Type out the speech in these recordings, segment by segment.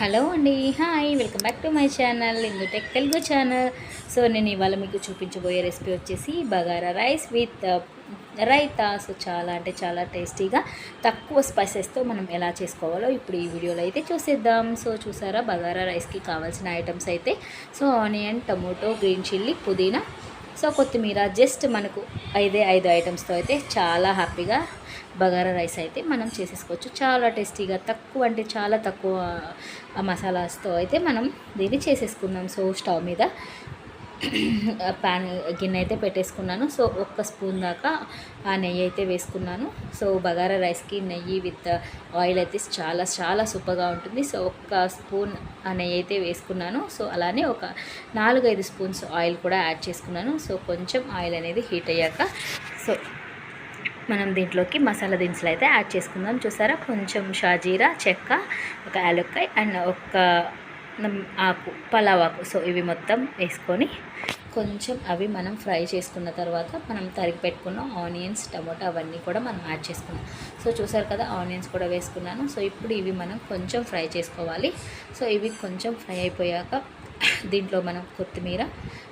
Hello అండి hi welcome back to my channel Indu tech Telugu channel. So నేను ఇవాళ మీకు చూపించబోయే రెసిపీ వచ్చేసి bagara rice with uh, raita. So చాలా అంటే చాలా టేస్టీగా తక్కువ స్పైసెస్తో మనం ఎలా చేసుకోవాలో ఇప్పుడు ఈ వీడియోలో అయితే చూసేద్దాం. సో చూసారా బగారా రైస్కి కావాల్సిన ఐటమ్స్ అయితే so onion tomato green chilli పుదీనా సో కొత్తిమీర జస్ట్ మనకు ఐదే ఐదు ఐటమ్స్తో అయితే చాలా హ్యాపీగా బగారా రైస్ అయితే మనం చేసేసుకోవచ్చు. చాలా టేస్టీగా తక్కువ అంటే చాలా తక్కువ మసాలాస్తో అయితే మనం దీన్ని చేసేసుకున్నాం. సో స్టవ్ మీద ప్యాన్ గిన్నె అయితే పెట్టేసుకున్నాను. సో ఒక్క స్పూన్ దాకా ఆ నెయ్యి అయితే వేసుకున్నాను. సో బగారా రైస్కి నెయ్యి విత్ ఆయిల్ అయితే చాలా చాలా సూపర్గా ఉంటుంది. సో ఒక్క స్పూన్ ఆ నెయ్యి అయితే వేసుకున్నాను. సో అలానే ఒక నాలుగైదు స్పూన్స్ ఆయిల్ కూడా యాడ్ చేసుకున్నాను. సో కొంచెం ఆయిల్ అనేది హీట్ అయ్యాక సో మనం దీంట్లోకి మసాలా దినుసులు అయితే యాడ్ చేసుకుందాం. చూసారా? కొంచెం షాజీరా చెక్క ఒక యాలక్కాయ్ అండ్ ఒక ఆకు పలావ్ ఆకు సో ఇవి మొత్తం వేసుకొని కొంచెం అవి మనం ఫ్రై చేసుకున్న తర్వాత మనం తరిగి పెట్టుకున్న ఆనియన్స్ టమోటా అవన్నీ కూడా మనం యాడ్ చేసుకున్నాం. సో చూసారు కదా ఆనియన్స్ కూడా వేసుకున్నాను. సో ఇప్పుడు ఇవి మనం కొంచెం ఫ్రై చేసుకోవాలి. సో ఇవి కొంచెం ఫ్రై అయిపోయాక దీంట్లో మనం కొత్తిమీర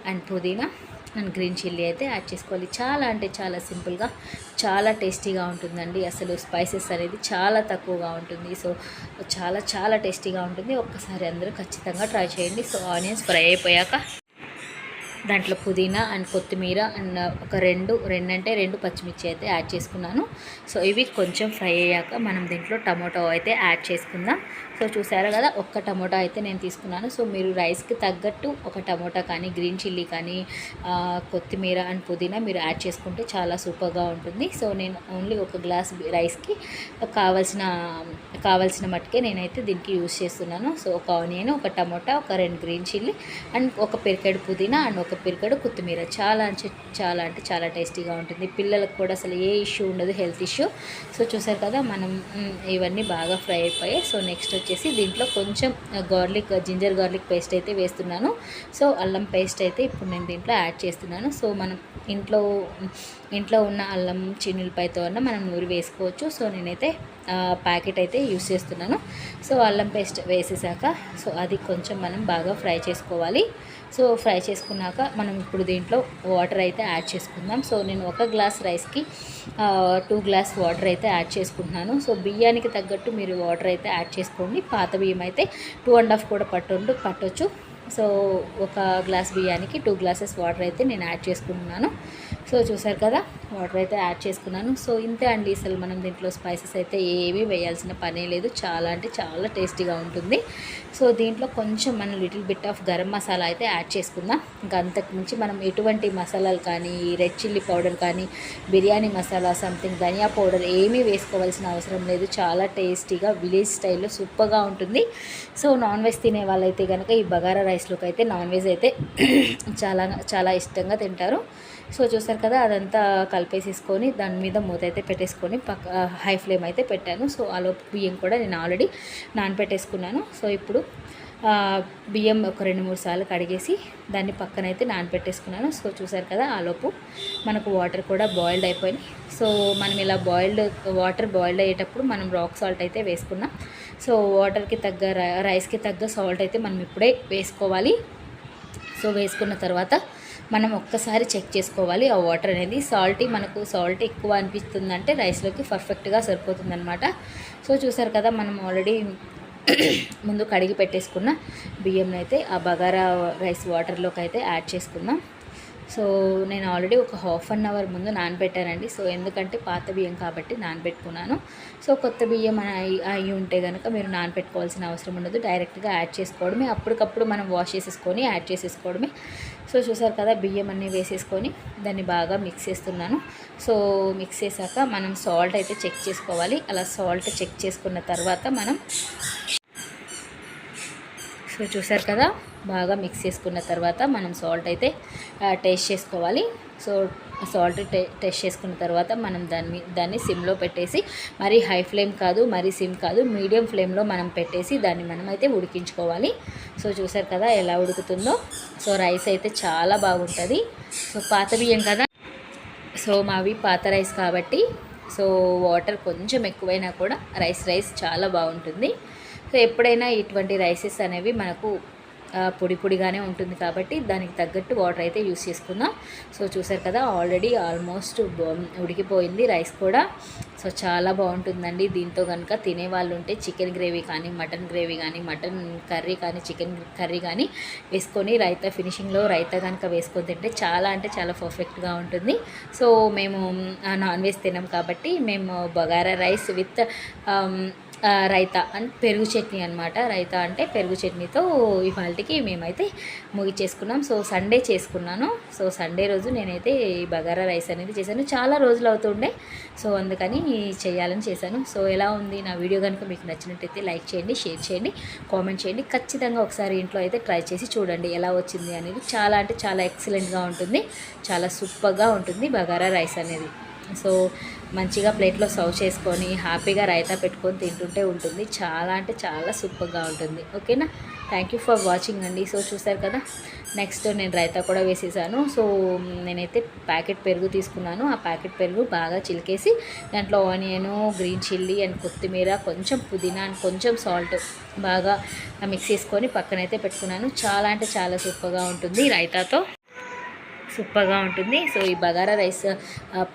అండ్ పుదీనా అండ్ గ్రీన్ చిల్లీ అయితే యాడ్ చేసుకోవాలి. చాలా అంటే చాలా సింపుల్గా చాలా టేస్టీగా ఉంటుందండి. అసలు స్పైసెస్ అనేది చాలా తక్కువగా ఉంటుంది. సో చాలా చాలా టేస్టీగా ఉంటుంది. ఒక్కసారి అందరూ ఖచ్చితంగా ట్రై చేయండి. సో ఆనియన్స్ ఫ్రై అయిపోయాక దాంట్లో పుదీనా అండ్ కొత్తిమీర అండ్ ఒక రెండు రెండు అంటే రెండు పచ్చిమిర్చి అయితే యాడ్ చేసుకున్నాను. సో ఇవి కొంచెం ఫ్రై అయ్యాక మనం దీంట్లో టమాటో అయితే యాడ్ చేసుకుందాం. సో చూసారా కదా ఒక్క టమాటా అయితే నేను తీసుకున్నాను. సో మీరు రైస్కి తగ్గట్టు ఒక టమాటా కానీ గ్రీన్ చిల్లీ కానీ కొత్తిమీర అండ్ పుదీనా మీరు యాడ్ చేసుకుంటే చాలా సూపర్గా ఉంటుంది. సో నేను ఓన్లీ ఒక గ్లాస్ రైస్కి కావాల్సిన కావాల్సిన మట్టుకే నేనైతే దీనికి యూస్ చేస్తున్నాను. సో ఒక ఆనియన్ ఒక టమాటా ఒక రెండు గ్రీన్ చిల్లీ అండ్ ఒక పెరికెడు పుదీనా అండ్ ఒక పెరికెడు కొత్తిమీర. చాలా అంటే చాలా అంటే చాలా టేస్టీగా ఉంటుంది. పిల్లలకు కూడా అసలు ఏ ఇష్యూ ఉండదు హెల్త్ ఇష్యూ. సో చూసారు కదా మనం ఇవన్నీ బాగా ఫ్రై అయిపోయాయి. సో నెక్స్ట్ వచ్చేసి దీంట్లో కొంచెం గార్లిక్ జింజర్ గార్లిక్ పేస్ట్ అయితే వేస్తున్నాను. సో అల్లం పేస్ట్ అయితే ఇప్పుడు నేను దీంట్లో యాడ్ చేస్తున్నాను. సో మనం ఇంట్లో ఇంట్లో ఉన్న అల్లం చిన్నులపైతో అన్న మనం నూరి వేసుకోవచ్చు. సో నేనైతే ప్యాకెట్ అయితే యూస్ చేస్తున్నాను. సో అల్లం పేస్ట్ వేసేసాక సో అది కొంచెం మనం బాగా ఫ్రై చేసుకోవాలి. సో ఫ్రై చేసుకున్నాక మనం ఇప్పుడు దీంట్లో వాటర్ అయితే యాడ్ చేసుకుందాం. సో నేను ఒక గ్లాస్ రైస్కి టూ గ్లాస్ వాటర్ అయితే యాడ్ చేసుకుంటున్నాను. సో బియ్యానికి తగ్గట్టు మీరు వాటర్ అయితే యాడ్ చేసుకోండి. పాత బియ్యం అయితే టూ అండ్ హాఫ్ కూడా పట్టుండు పట్టొచ్చు. సో ఒక గ్లాస్ బియ్యానికి టూ గ్లాసెస్ వాటర్ అయితే నేను యాడ్ చేసుకుంటున్నాను. సో చూసారు కదా వాటర్ అయితే యాడ్ చేసుకున్నాను. సో ఇంతే అండి అసలు మనం దీంట్లో స్పైసెస్ అయితే ఏమీ వేయాల్సిన పనే లేదు. చాలా అంటే చాలా టేస్టీగా ఉంటుంది. సో దీంట్లో కొంచెం మనం little bit of garam masala అయితే యాడ్ చేసుకుందాం. ఇంకా అంతకు మించి మనం ఎటువంటి మసాలాలు కానీ రెడ్ చిల్లీ పౌడర్ కానీ బిర్యానీ మసాలా సంథింగ్ ధనియా పౌడర్ ఏమీ వేసుకోవాల్సిన అవసరం లేదు. చాలా టేస్టీగా విలేజ్ స్టైల్లో సూపర్గా ఉంటుంది. సో నాన్ వెజ్ తినే వాళ్ళైతే కనుక ఈ బగారా రైస్లోకి అయితే నాన్ వెజ్ అయితే చాలా చాలా ఇష్టంగా తింటారు. సో చూసారు కదా అదంతా కలిపేసేసుకొని దాని మీద మూత అయితే పెట్టేసుకొని పక్క హై ఫ్లేమ్ అయితే పెట్టాను. సో ఆలోపు బియ్యం కూడా నేను ఆల్రెడీ నానపెట్టేసుకున్నాను. సో ఇప్పుడు బియ్యం ఒక రెండు మూడు సార్లు కడిగేసి దాన్ని పక్కనైతే నానపెట్టేసుకున్నాను. సో చూసారు కదా ఆలోపు మనకు వాటర్ కూడా బాయిల్డ్ అయిపోయినాయి. సో మనం ఇలా బాయిల్డ్ వాటర్ బాయిల్డ్ అయ్యేటప్పుడు మనం రాక్ సాల్ట్ అయితే వేసుకున్నాం. సో వాటర్కి తగ్గ రైస్కి తగ్గ సాల్ట్ అయితే మనం ఇప్పుడే వేసుకోవాలి. సో వేసుకున్న తర్వాత మనం ఒక్కసారి చెక్ చేసుకోవాలి. ఆ వాటర్ అనేది సాల్టీ మనకు సాల్ట్ ఎక్కువ అనిపిస్తుందంటే రైస్లోకి పర్ఫెక్ట్గా సరిపోతుందనమాట సో చూసారు కదా మనం ఆల్రెడీ ముందు కడిగి పెట్టేసుకున్న బియ్యం అయితే ఆ బగారా రైస్ వాటర్లోకి అయితే యాడ్ చేసుకుందాం. సో నేను ఆల్రెడీ ఒక హాఫ్ అన్ అవర్ ముందు నానబెట్టానండి. సో ఎందుకంటే పాత బియ్యం కాబట్టి నానబెట్టుకున్నాను. సో కొత్త బియ్యం అయి అయి ఉంటే కనుక మీరు నానబెట్టుకోవాల్సిన అవసరం ఉండదు. డైరెక్ట్గా యాడ్ చేసుకోవడమే. అప్పటికప్పుడు మనం వాష్ చేసేసుకొని యాడ్ చేసేసుకోవడమే. సో చూసారు కదా బియ్యం అన్నీ వేసేసుకొని దాన్ని బాగా మిక్స్ చేస్తున్నాను. సో మిక్స్ చేశాక మనం సాల్ట్ అయితే చెక్ చేసుకోవాలి. అలా సాల్ట్ చెక్ చేసుకున్న తర్వాత మనం ఇప్పుడు చూసారు కదా బాగా మిక్స్ చేసుకున్న తర్వాత మనం సాల్ట్ అయితే టేస్ట్ చేసుకోవాలి. సో సాల్ట్ టే టెస్ట్ చేసుకున్న తర్వాత మనం దాన్ని దాన్ని సిమ్లో పెట్టేసి మరీ హై ఫ్లేమ్ కాదు మరీ సిమ్ కాదు మీడియం ఫ్లేమ్లో మనం పెట్టేసి దాన్ని మనం అయితే ఉడికించుకోవాలి. సో చూసారు కదా ఎలా ఉడుకుతుందో. సో రైస్ అయితే చాలా బాగుంటుంది. సో పాత బియ్యం కదా. సో మావి పాత రైస్ కాబట్టి సో వాటర్ కొంచెం ఎక్కువైనా కూడా రైస్ రైస్ చాలా బాగుంటుంది. సో ఎప్పుడైనా ఇటువంటి రైసెస్ అనేవి మనకు పొడి పొడిగానే ఉంటుంది కాబట్టి దానికి తగ్గట్టు వాటర్ అయితే యూస్ చేసుకుందాం. సో చూసారు కదా ఆల్రెడీ ఆల్మోస్ట్ ఉడికిపోయింది రైస్ కూడా. సో చాలా బాగుంటుందండి. దీంతో కనుక తినే వాళ్ళు ఉంటే చికెన్ గ్రేవీ కానీ మటన్ గ్రేవీ కానీ మటన్ కర్రీ కానీ చికెన్ కర్రీ కానీ వేసుకొని రైతా ఫినిషింగ్లో రైతా కనుక వేసుకొని తింటే చాలా అంటే చాలా పర్ఫెక్ట్గా ఉంటుంది. సో మేము నాన్ వెజ్ తినాం కాబట్టి మేము bagara rice with raita and పెరుగు చట్నీ అనమాట రైతా అంటే పెరుగు చట్నీతో ఇవాళకి మేమైతే ముగిచేసుకున్నాం సో సండే చేసుకున్నాను. సో సండే రోజు నేనైతే ఈ బగారా రైస్ అనేది చేశాను. చాలా రోజులు అవుతుండే. సో అందుకని చేయాలని చేశాను. సో ఎలా ఉంది నా వీడియో కనుక మీకు నచ్చినట్టయితే లైక్ చేయండి షేర్ చేయండి కామెంట్ చేయండి. ఖచ్చితంగా ఒకసారి ఇంట్లో అయితే ట్రై చేసి చూడండి ఎలా వచ్చింది అనేది. చాలా అంటే చాలా ఎక్సలెంట్గా ఉంటుంది. చాలా సూపర్గా ఉంటుంది బగారా రైస్ అనేది. సో మంచిగా ప్లేట్లో సర్వ్ చేసుకొని హ్యాపీగా రైతా పెట్టుకొని తింటుంటే ఉంటుంది. చాలా అంటే చాలా సూపర్గా ఉంటుంది. ఓకేనా? థ్యాంక్ యూ ఫర్ వాచింగ్ అండి. సో చూసారు కదా? నెక్స్ట్ నేను రైతా కూడా వేసేసాను. సో నేనైతే ప్యాకెట్ పెరుగు తీసుకున్నాను. ఆ ప్యాకెట్ పెరుగు బాగా చిలికేసి దాంట్లో ఆనియన్ గ్రీన్ చిల్లీ అండ్ కొత్తిమీర కొంచెం పుదీనా అండ్ కొంచెం సాల్ట్ బాగా మిక్స్ చేసుకొని పక్కనైతే పెట్టుకున్నాను. చాలా అంటే చాలా సూపర్గా ఉంటుంది రైతాతో. సూపర్గా ఉంటుంది. సో ఈ బగారా రైస్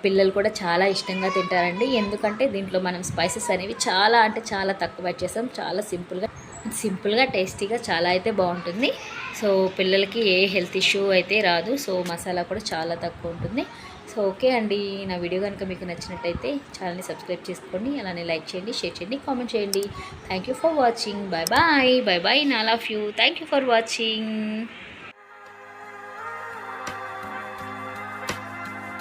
పిల్లలు కూడా చాలా ఇష్టంగా తింటారండి. ఎందుకంటే దీంట్లో మనం స్పైసెస్ అనేవి చాలా అంటే చాలా తక్కువ చేసాం చేస్తాం. చాలా సింపుల్గా సింపుల్గా టేస్టీగా చాలా అయితే బాగుంటుంది. సో పిల్లలకి ఏ హెల్త్ ఇష్యూ అయితే రాదు. సో మసాలా కూడా చాలా తక్కువ ఉంటుంది. సో ఓకే అండి. నా వీడియో కనుక మీకు నచ్చినట్టయితే ఛానల్ని సబ్స్క్రైబ్ చేసుకోండి. అలానే లైక్ చేయండి షేర్ చేయండి కామెంట్ చేయండి. Thank you for watching bye bye bye bye నా love you thank you for watching